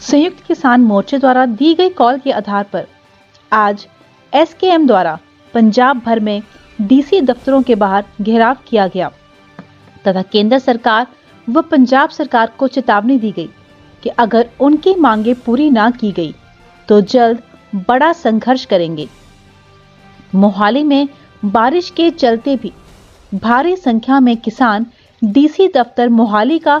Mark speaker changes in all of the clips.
Speaker 1: संयुक्त किसान मोर्चे द्वारा दी गई कॉल के आधार पर आज एसकेएम द्वारा पंजाब भर में डीसी दफ्तरों के बाहर घेराव किया गया। तथा केंद्र सरकार व पंजाब सरकार को चेतावनी दी गई कि अगर उनकी मांगे पूरी ना की गई तो जल्द बड़ा संघर्ष करेंगे। मोहाली में बारिश के चलते भी भारी संख्या में किसान डीसी दफ्तर मोहाली का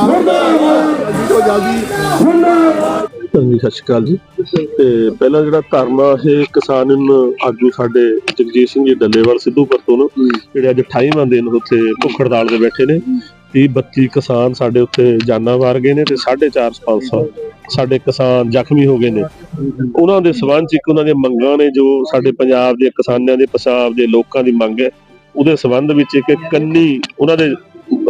Speaker 2: ਜਲਦੀ
Speaker 3: ਹਾਂਜੀ ਸਤਿ ਸ਼੍ਰੀ ਅਕਾਲ ਜੀ। ਤੇ ਪਹਿਲਾਂ ਜਿਹੜਾ ਧਰਮ ਆ ਇਹ ਕਿਸਾਨ ਨੂੰ ਆਗੂ ਸਾਡੇ ਜਗਜੀਤ ਸਿੰਘ ਜੀ ਡੱਲੇਵਾਲ ਸਿੱਧੂਪੁਰ ਤੋਂ ਜਿਹੜੇ ਅੱਜ 28ਵਾਂ ਦਿਨ ਉੱਥੇ ਭੁੱਖ ਹੜਤਾਲ ਦੇ ਬੈਠੇ ਨੇ 30 32 ਕਿਸਾਨ ਸਾਡੇ ਉੱਤੇ ਜਾਨਾਂ ਮਾਰ ਗਏ ਨੇ ਤੇ 450 500 ਸਾਡੇ ਕਿਸਾਨ ਜ਼ਖਮੀ ਹੋ ਗਏ ਨੇ। ਉਹਨਾਂ ਦੇ ਸਬੰਧ ਚ ਇੱਕ ਉਹਨਾਂ ਦੀਆਂ ਮੰਗਾਂ ਨੇ ਜੋ ਸਾਡੇ ਪੰਜਾਬ ਦੇ ਕਿਸਾਨਾਂ ਦੇ ਪੰਜਾਬ ਦੇ ਲੋਕਾਂ ਦੀ ਮੰਗ ਹੈ। ਉਹਦੇ ਸਬੰਧ ਵਿੱਚ ਇੱਕ ਕੰਨੀ ਉਹਨਾਂ ਦੇ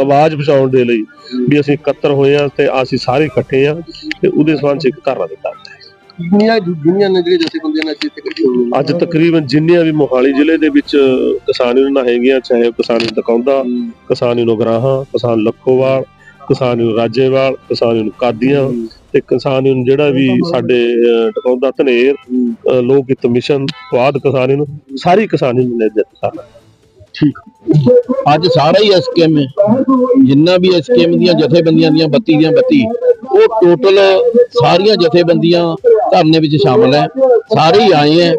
Speaker 3: ਆਵਾਜ਼ ਪਹੁੰਚਾਉਣ ਦੇ ਲਈ ਵੀ ਅਸੀਂ ਇਕੱਤਰ ਹੋਏ ਆ ਤੇ ਅਸੀਂ ਸਾਰੇ ਇਕੱਠੇ ਆ ਤੇ ਉਹਦੇ ਸਬੰਧ ਚ ਇੱਕ ਧਰਨਾ ਦਿੱਤਾ
Speaker 2: ਦੁਨੀਆ ਦੁਨੀਆ ਨੇ ਜਿਹੜੇ ਜਥੇਬੰਦੀਆਂ ਨਾਲ ਜਿੱਤ ਕੇ
Speaker 3: ਅੱਜ ਤਕਰੀਬਨ ਜਿੰਨੀਆਂ ਵੀ ਮੋਹਾਲੀ ਜ਼ਿਲ੍ਹੇ ਦੇ ਵਿੱਚ ਕਿਸਾਨ ਯੂਨੀਅਨਾਂ ਹੈਗੀਆਂ ਚਾਹੇ ਕਿਸਾਨ ਦਕੌਂਦਾ ਕਿਸਾਨ ਯੂਨੀਅਨ ਗਰਾਹਾਂ ਕਿਸਾਨ ਲੱਖੋਵਾਲ ਕਿਸਾਨ ਯੂਨੀਅਨ ਰਾਜੇਵਾਲ ਕਿਸਾਨ ਯੂਨੀਅਨ ਕਾਦੀਆਂ ਤੇ ਕਿਸਾਨ ਯੂਨੀਅਨ ਜਿਹੜਾ ਵੀ ਸਾਡੇ ਦਕੌਂਦਾ ਧਨੇਰ ਲੋਕ ਹਿੱਤ ਮਿਸ਼ਨ ਬਾਦ ਕਿਸਾਨ ਯੂਨੀਅਨ ਸਾਰੀ ਕਿਸਾਨ ਯੂਨੀਅਨ ਨੇ ਜਿੱਤ
Speaker 4: ਅੱਜ ਸਾਰਾ ਹੀ ਐਸਕੇਐਮ ਹੈ। ਜਿੰਨਾ ਵੀ ਐਸਕੇਐਮ ਦੀਆਂ ਜਥੇਬੰਦੀਆਂ ਦੀਆਂ 32 ਦੀਆਂ 32 ਉਹ ਟੋਟਲ ਸਾਰੀਆਂ ਜਥੇਬੰਦੀਆਂ ਧਰਨੇ ਵਿੱਚ ਸ਼ਾਮਲ ਹੈ। ਸਾਰੇ ਹੀ ਆਏ ਹੈ।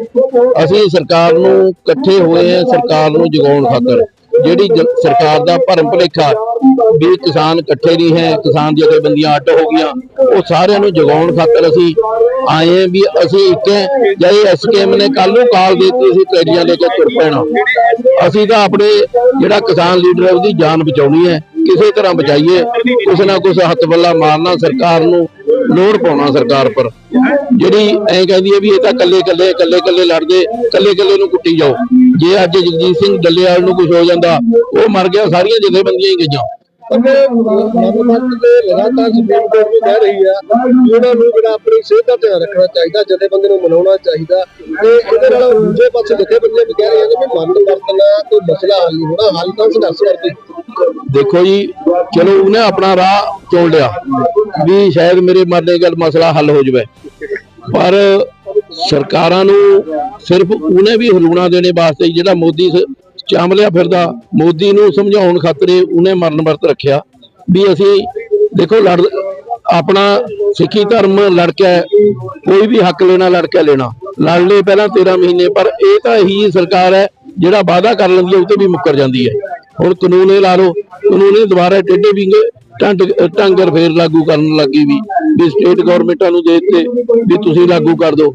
Speaker 4: ਅਸੀਂ ਸਰਕਾਰ ਨੂੰ ਇਕੱਠੇ ਹੋਏ ਹੈ, ਸਰਕਾਰ ਨੂੰ ਜਗਾਉਣ ਖਾਤਰ। ਜਿਹੜੀ ਸਰਕਾਰ ਦਾ ਭਰਮ ਭੁਲੇਖਾ ਵੀ ਕਿਸਾਨ ਇਕੱਠੇ ਨਹੀਂ ਹੈ, ਕਿਸਾਨ ਜਥੇਬੰਦੀਆਂ ਅੱਡ ਹੋ ਗਈਆਂ, ਉਹ ਸਾਰਿਆਂ ਨੂੰ ਜਗਾਉਣ ਖਾਤਰ ਅਸੀਂ ਆਏ ਵੀ ਅਸੀਂ ਇੱਕ ਹੈ ਜਦ ਐਸਕੇਐਮ ਨੇ ਕੱਲ ਨੂੰ ਕਾਲ ਦੇ ਦਿੱਤੀ ਅਸੀਂ ਟ੍ਰੇਲੀਆਂ ਲੈ ਕੇ ਤੁਰ ਪੈਣਾ। ਅਸੀਂ ਤਾਂ ਆਪਣੇ ਜਿਹੜਾ ਕਿਸਾਨ ਲੀਡਰ ਹੈ, ਉਹਦੀ ਜਾਨ ਬਚਾਉਣੀ ਹੈ, ਕਿਸੇ ਤਰ੍ਹਾਂ ਬਚਾਈਏ, ਕੁਛ ਨਾ ਕੁਛ ਹੱਥ ਬੱਲਾ ਮਾਰਨਾ ਸਰਕਾਰ ਨੂੰ ਲੋੜ ਪਾਉਣਾ ਸਰਕਾਰ ਪਰ। ਜਿਹੜੀ ਐਂ ਕਹਿੰਦੀ ਹੈ ਵੀ ਇਹ ਤਾਂ ਕੱਲੇ ਕੱਲੇ ਕੱਲੇ ਕੱਲੇ ਲੜਦੇ ਕੱਲੇ ਕੱਲੇ ਨੂੰ ਕੁੱਟੀ ਜਾਓ। ਜੇ ਅੱਜ ਜਗਜੀਤ ਸਿੰਘ ਡੱਲੇਵਾਲ ਨੂੰ ਕੁਝ ਹੋ ਜਾਂਦਾ, ਉਹ ਮਰ ਗਿਆ, ਸਾਰੀਆਂ ਜਥੇਬੰਦੀਆਂ ਹੀ ਗਈਆਂ।
Speaker 2: ਲਗਾਤਾਰ ਸੁਪਰੀਮ ਕੋਰਟ ਵੀ ਕਹਿ ਰਹੀ ਹੈ ਕਿ ਨੂੰ ਜਿਹੜਾ ਆਪਣੀ ਸਿਹਤ ਦਾ ਧਿਆਨ ਰੱਖਣਾ ਚਾਹੀਦਾ, ਜਥੇਬੰਦੀ ਨੂੰ ਮਨਾਉਣਾ ਚਾਹੀਦਾ, ਤੇ ਇਹਦੇ ਨਾਲ ਦੂਜੇ ਪਾਸੇ ਜਥੇਬੰਦੀਆਂ ਵੀ ਕਹਿ ਰਹੀਆਂ ਨੇ ਕਿ ਮੰਨ ਵਰਤਣਾ ਕੋਈ ਮਸਲਾ ਹੱਲ ਨਹੀਂ ਹੋਣਾ, ਹੱਲ ਤਾਂ ਸੰਘਰਸ਼ ਕਰਕੇ।
Speaker 4: ਦੇਖੋ ਜੀ, ਚਲੋ ਉਹਨੇ ਆਪਣਾ ਰਾਹ ਚੁਣ ਲਿਆ ਵੀ ਸ਼ਾਇਦ ਮੇਰੇ ਮਰਨੇ ਗੱਲ ਮਸਲਾ ਹੱਲ ਹੋ ਜਾਵੇ। ਪਰ ਸਰਕਾਰਾਂ ਨੂੰ ਸਿਰਫ ਉਹਨੇ ਵੀ ਹਲੂਣਾ ਦੇਣੇ ਵਾਸਤੇ ਜਿਹੜਾ ਮੋਦੀ ਸ- ਫਿਰਦਾ, ਮੋਦੀ ਨੂੰ ਸਮਝਾਉਣ ਖਾਤਰ ਉਹਨੇ ਮਰਨ ਵਰਤ ਰੱਖਿਆ ਵੀ ਅਸੀਂ ਦੇਖੋ ਲੜ ਆਪਣਾ ਸਿੱਖੀ ਧਰਮ ਲੜ ਕੋਈ ਵੀ ਹੱਕ ਲੈਣਾ ਲੜ ਲੈਣਾ। ਲੜ ਲਏ ਪਹਿਲਾਂ 13 ਮਹੀਨੇ, ਪਰ ਇਹ ਤਾਂ ਇਹੀ ਸਰਕਾਰ ਹੈ ਜਿਹੜਾ ਵਾਅਦਾ ਕਰ ਲੈਂਦੀ ਹੈ, ਉਹ ਤੇ ਵੀ ਮੁੱਕਰ ਜਾਂਦੀ ਹੈ। ਹੁਣ ਕਾਨੂੰਨ ਇਹ ਲਾ ਲਓ, ਕਾਨੂੰਨ ਇਹ ਦੁਬਾਰਾ ਟੇਢੇ ਵਿੰਗੇ ਢੰਡ ਫੇਰ ਲਾਗੂ ਕਰਨ ਲੱਗੀ ਵੀ ਵੀ ਸਟੇਟ ਗਵਰਨਮੈਂਟਾਂ ਨੂੰ ਦੇ ਦਿੱਤੇ, ਵੀ ਤੁਸੀਂ ਲਾਗੂ ਕਰ ਦਿਓ।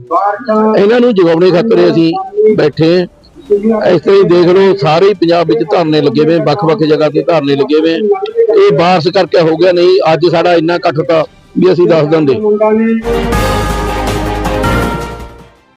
Speaker 4: ਇਹਨਾਂ ਨੂੰ ਜਗਾਉਣੇ ਖਾਤਰ ਅਸੀਂ ਬੈਠੇ ਇਸ ਤਰ੍ਹਾਂ ਹੀ ਦੇਖ ਲਓ, ਸਾਰੇ ਪੰਜਾਬ ਵਿੱਚ ਧਰਨੇ ਲੱਗੇ ਹੋਏ, ਵੱਖ-ਵੱਖ ਜਗ੍ਹਾ ਤੇ ਧਰਨੇ ਲੱਗੇ ਹੋਏ। ਇਹ ਬਾਰਸ ਕਰਕੇ ਹੋ ਗਿਆ, ਨਹੀਂ, ਅੱਜ ਸਾਡਾ ਇੰਨਾ ਇਕੱਠ ਤਾਂ ਵੀ ਅਸੀਂ ਦੱਸ ਦਿੰਦੇ।